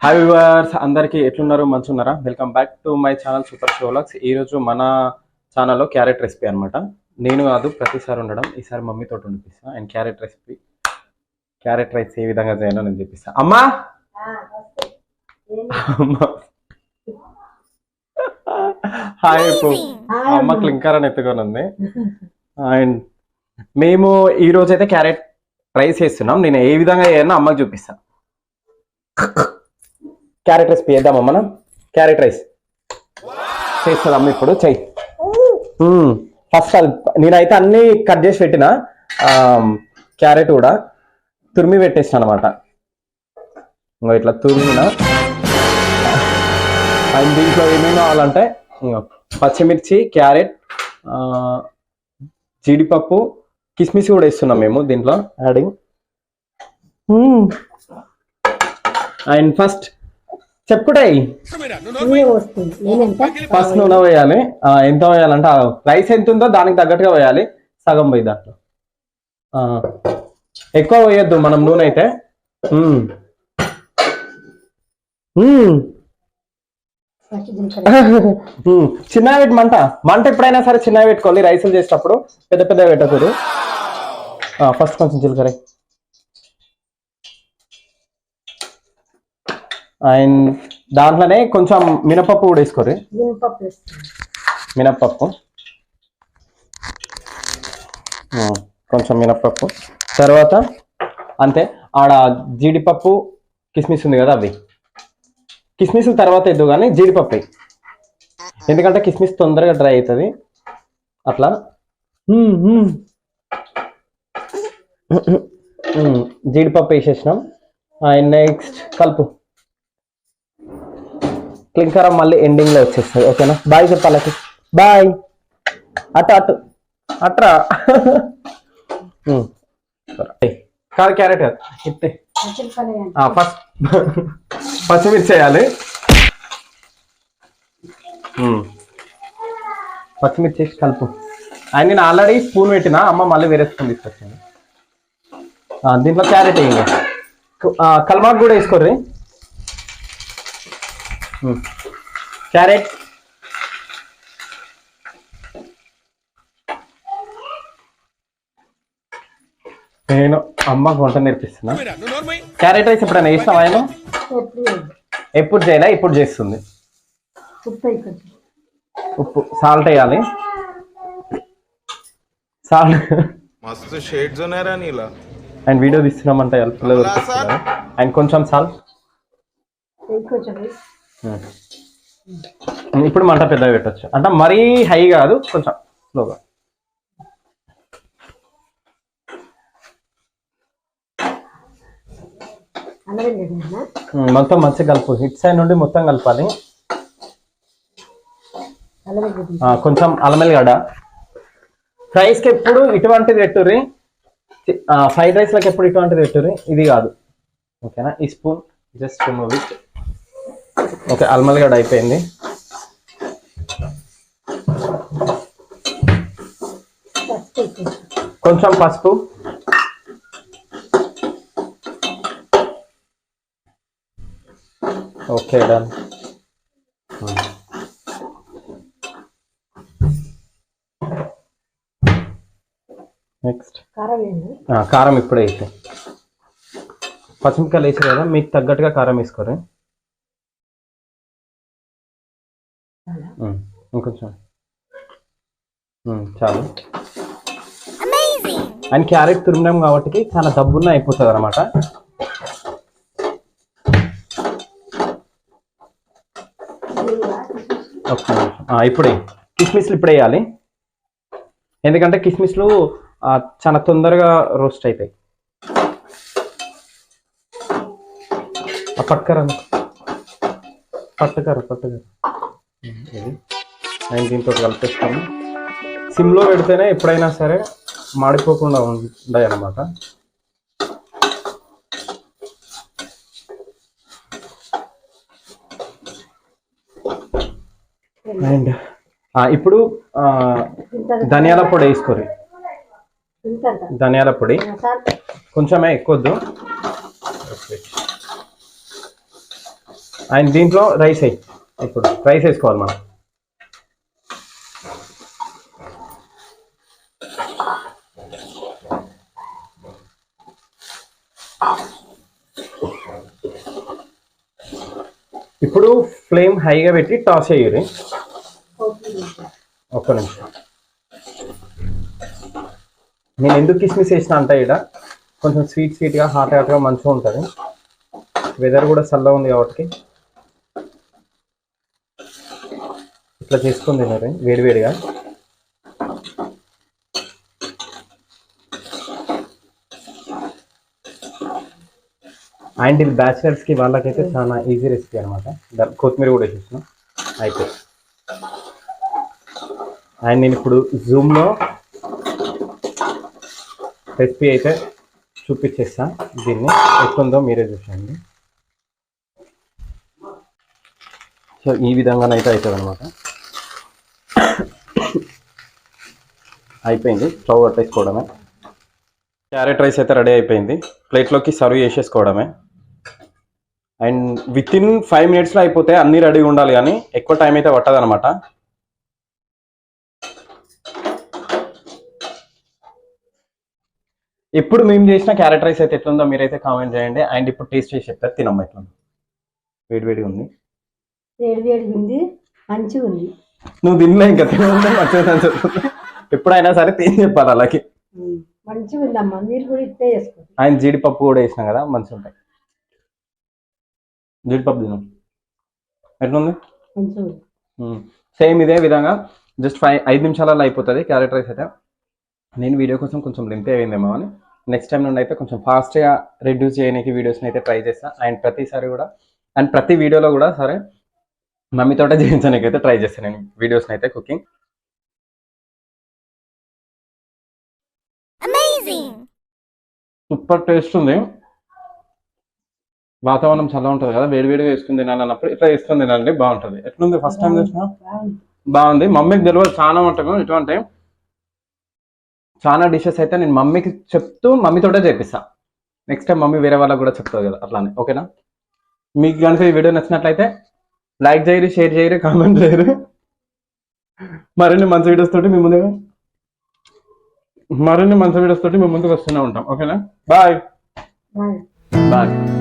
Hi viewers అందరికీ ఎట్లున్నారు? మంచి ఉన్నారా welcome back to my channel super షోలాక్స్ ఈరోజు మన ఛానల్లో క్యారెట్ రెసిపీ అనమాట నేను కాదు ప్రతిసారి ఉండడం. ఈసారి మమ్మీతో ఉండిపిస్తా. And carrot recipe carrot rice ఏ విధంగా చేయాలో నేను చూపిస్తా. అమ్మా! హాయ్ అమ్మ. క్లింకర్ అని ఎత్తుకొని ఉంది. అండ్ మేము ఈ రోజు అయితే క్యారెట్ రైస్ చేస్తున్నాం నేను ఏ విధంగా చేయాలో అమ్మకి చూపిస్తా. క్యారెట్ రైస్ చేద్దామా మనం? క్యారెట్ రైస్ చేస్తుంది అమ్మ ఇప్పుడు చెయ్యి. ఫస్ట్ అది నేనైతే అన్ని కట్ చేసి పెట్టిన క్యారెట్ కూడా తురిమి పెట్టేసిన అనమాట ఇంకో ఇట్లా తురిమిన. అండ్ దీంట్లో ఏమేమి కావాలంటే పచ్చిమిర్చి క్యారెట్ జీడిపప్పు కిస్మిస్ కూడా వేస్తున్నాం మేము దీంట్లో. యాడింగ్ అండ్ ఫస్ట్ చెప్పుకుంటాయి. ఫస్ట్ నూనె వేయాలి ఆ, ఎంత వేయాలంటే రైస్ ఎంత ఉందో దానికి తగ్గట్టుగా వేయాలి. సగం పోయి దాంట్లో. ఆ, ఎక్కువ వేయొద్దు మనం నూనె అయితే. చిన్నగా పెట్టి మంట మంట ఎప్పుడైనా సరే చిన్నగా పెట్టుకోవాలి. రైసులు చేసేటప్పుడు పెద్ద పెద్ద పెట్టకూడదు. ఫస్ట్ కొంచెం జీలకర్ర. అండ్ దాంట్లోనే కొంచెం మినపప్పు కూడా వేసుకోరు. మినపప్పు కొంచెం మినప్పప్పు తర్వాత అంతే ఆడ జీడిపప్పు కిస్మిస్ ఉంది కదా అవి. కిస్మిస్ తర్వాత ఎద్దు కానీ జీడిపప్పు. ఎందుకంటే కిస్మిస్ తొందరగా డ్రై అవుతుంది. అట్లా? జీడిపప్పు వేసేసినాం. అండ్ నెక్స్ట్ కలుపు. క్లింకరం మళ్ళీ ఎండింగ్లో వచ్చేస్తుంది. ఓకేనా బాయ్ చెప్పాలకి. బాయ్ అటు అటు అట్రా. కాదు క్యారెట్ కాదు ఇట్టే ఫస్ట్. పచ్చిమిర్చి వేయాలి పచ్చిమిర్చి వేసి కలుపు. అండ్ నేను ఆల్రెడీ స్పూన్ పెట్టిన అమ్మ మళ్ళీ వేరే స్పూన్ తీసుకొచ్చాను. దీంట్లో క్యారెట్ వేయండి. కల్మాక్ కూడా వేసుకోర్రీ. Hmm. క్యారెట్ నేను అమ్మకు వంట నేర్పిస్తున్నా. క్యారెట్ రైస్ ఎప్పుడైనా చేస్తావా ఆయన ఎప్పుడు చేయలే ఇప్పుడు చేస్తుంది. ఉప్పు సాల్ట్ వేయాలి. సాల్ట్ మస్తు షేడ్స్ ఉన్నారా నీలా. ఆయన వీడియో తీస్తున్నామంటే ఆయన కొంచెం సాల్ట్ ఇప్పుడు మంట పెద్దగా పెట్టచ్చు. అంటే మరీ హై కాదు కొంచెం స్లోగా. వెల్లుల్లి మొత్తం మంచిగా కలుపు. హిట్ సైడ్ నుండి మొత్తం కలపాలి. కొంచెం అల్లమెల్లిగడ్డ ఫ్రైస్కి ఎప్పుడు ఇటువంటిది పెట్టుర్రి? ఫ్రైడ్ రైస్లకు ఎప్పుడు ఇటువంటిది పెట్టుర్రి? ఇది కాదు. ఓకేనా ఈ spoon. Just remove it okay అల్మల్లిగడ్డ అయిపోయింది. కొంచెం పసుపు. Okay done. నెక్స్ట్. కారం ఇప్పుడే వేసి పచ్చిమిరకాయలు వేసి కదా మీకు తగ్గట్టుగా కారం వేసుకోరు. ఇంకొంచెం చాలు. అండ్ క్యారెట్ తురిమినాం కాబట్టి చాలా దబ్బున్న అయిపోతుంది అనమాట ఇప్పుడే. కిస్మిస్లు ఇప్పుడే వేయాలి. ఎందుకంటే కిస్మిస్లు చాలా తొందరగా రోస్ట్ అవుతాయి పట్టుకరా. పట్టుకరా పట్టుకరా. ఇది నేను దీంతో కలిపేస్తాను సిమ్లో పెడితేనే ఎప్పుడైనా సరే మాడిపోకుండా ఉంటాయి అన్నమాట. అండ్ ఇప్పుడు ధనియాల పొడి వేసుకోరు. ధనియాల పొడి. కొంచెమే ఎక్కువద్దు. అండ్ దీంట్లో రైస్ వేయి. ఇప్పుడు రైస్ వేసుకోవాలి మనం. ఇప్పుడు ఫ్లేమ్ హైగా పెట్టి టాస్ చేయాలి ఒక్క నిమిషం. నేను ఎందుకు కిస్మిస్ వేసిన అంటే ఇక్కడ కొంచెం స్వీట్ స్వీట్గా హాట్ హాట్గా మంచిగా ఉంటుంది. వెదర్ కూడా చల్లగా ఉంది కాబట్టి. ఇట్లా చేసుకుంది మరి వేడివేడిగా అండ్ ఇది బ్యాచిలర్స్కి వాళ్ళకైతే చాలా ఈజీ రెసిపీ అనమాట కొత్తిమీర కూడా వేసేస్తున్నాం అయితే అండ్ నేను ఇప్పుడు జూమ్లో రెసిపీ అయితే చూపించేస్తా. దీన్ని ఎట్లుందో మీరే చూసేయండి. సో ఈ విధంగానైతే అవుతుంది అనమాట అయిపోయింది. స్టవ్ కట్టేసుకోవడమే క్యారెట్ రైస్ అయితే రెడీ అయిపోయింది. ప్లేట్లోకి సర్వ్ చేసేసుకోవడమే. అండ్ విత్ ఇన్ ఫైవ్ మినిట్స్లో అయిపోతే అన్నీ రెడీగా ఉండాలి కానీ ఎక్కువ టైం అయితే పట్టదు అనమాట ఇప్పుడు మేము చేసిన క్యారెట్ రైస్ అయితే ఎట్లుందో మీరైతే కామెంట్ చేయండి. అండ్ ఇప్పుడు టేస్ట్ చేసి చెప్తారు. తినమ్మ ఎట్లుంది. వేడి వేడిగా ఉంది. వేడి వేడిగా ఉంది. మంచిగా ఉంది. నువ్వు తినలే ఇంకా. తినకుండా మంచిగా ఎప్పుడైనా సరే తిని చెప్పాలి అలాగే. మంచిగా ఉందమ్మా. మీరు కూడా ఇట్టే చేసుకోండి. ఆయన జీడిపప్పు కూడా వేసినాం కదా మంచిగా ఉంటాయి. జీడిపప్పు తిను ఎట్లుంది? సేమ్ ఇదే విధంగా జస్ట్ ఫైవ్ ఐదు నిమిషాలలో అయిపోతుంది క్యారెట్ రైస్ అయితే. నేను వీడియో కోసం కొంచెం లెంత్ అయిందేమో అని నెక్స్ట్ టైం నుండి అయితే కొంచెం ఫాస్ట్గా రెడ్యూస్ చేయడానికి వీడియోస్ని అయితే ట్రై చేస్తాను అండ్ ప్రతిసారి కూడా అండ్ ప్రతి వీడియోలో కూడా సరే మమ్మీతోటే చేయించడానికి అయితే ట్రై చేస్తాను నేను వీడియోస్ని అయితే కుకింగ్ సూపర్ టేస్ట్ ఉంది. వాతావరణం చల్లగా ఉంటుంది కదా వేడివేడిగా వేసుకుని తినాలన్నప్పుడు ఇట్లా వేసుకుని తినాలండి బాగుంటుంది. ఎట్లుంది ఫస్ట్ టైం చేసినా? బాగుంది. మమ్మీకి తెలియదు చాలా వంటకం ఎటువంటి చాలా డిషెస్ అయితే నేను మమ్మీకి చెప్తూ మమ్మీతోటే చేపిస్తా. నెక్స్ట్ టైం మమ్మీ వేరే వాళ్ళకి కూడా చెప్తుంది కదా అట్లానే. ఓకేనా? మీకు కనుక ఈ వీడియో నచ్చినట్లయితే లైక్ చేయరు షేర్ చేయరు కామెంట్ చేయరు. మరిన్ని మంచి వీడియోస్ తోటి మీ ముందుగా మరిన్ని మంచి వీడియోస్ తోటి మీ ముందుకు వస్తూనే ఉంటాం. ఓకేనా? Bye bye